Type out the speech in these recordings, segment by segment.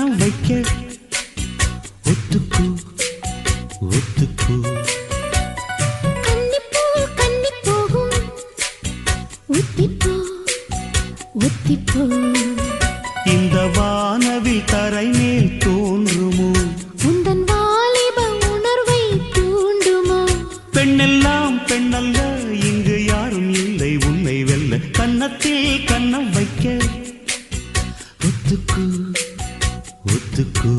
கண்ண வைக்க. ஒத்துக்கு ஒத்துக்கு. இந்த வானவில் தரை மேல் தோன்றுமோ? உந்தன் வாலிப உணர்வை தூண்டுமோ? பெண்ணெல்லாம் பெண்ணல்ல ஒத்துக்கோ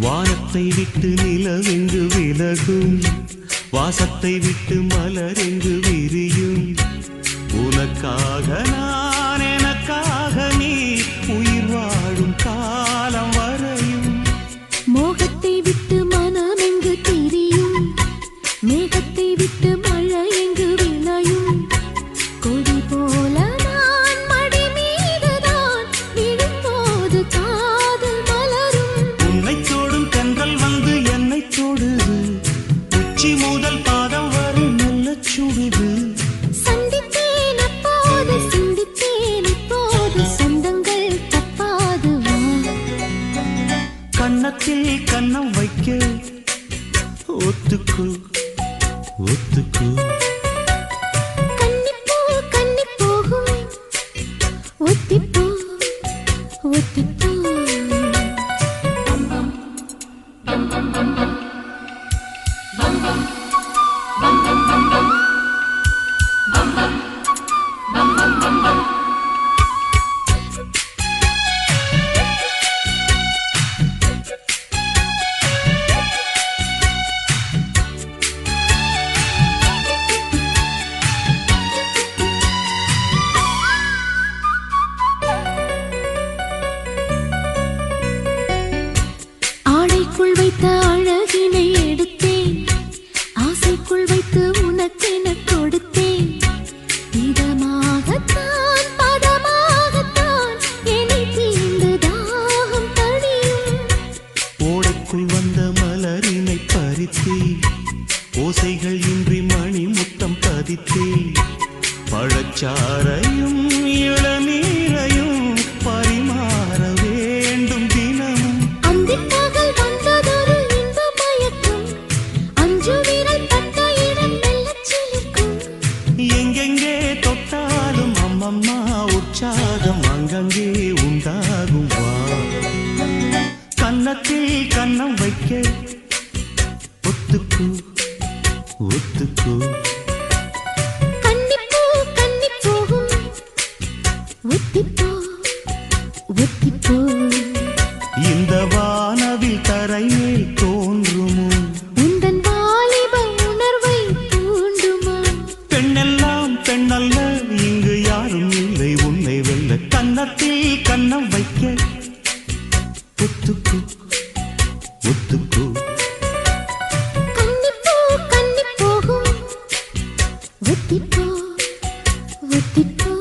வானத்தை விட்டு நிலவென்று விலகும்? வாசத்தை விட்டு மலர் என்று விரியும்? உனக்காக நான் எனக்காக நீ உயிர் வாழும் காலம் வரையும். மோகத்தை விட்டு மனம் தெரியும்? மேகத்தை ஒத்துக்கோ ஒத்துக்கோ. ஒத்திப்போ ஒத்திப்போ. மனதிற்குள் வந்த மலரினை பறித்தே ஓசைகள் இன்றி மணி முத்தம் பதித்தே பழச்சாரையும் கன்னத்தில் கன்னம் வைக்க. ஒத்துக்கு ஒத்துக்கு. ஒத்துக்கு ஒத்துக்கு கன்னிப்பூ ஒத்திப்போ ஒத்திப்போ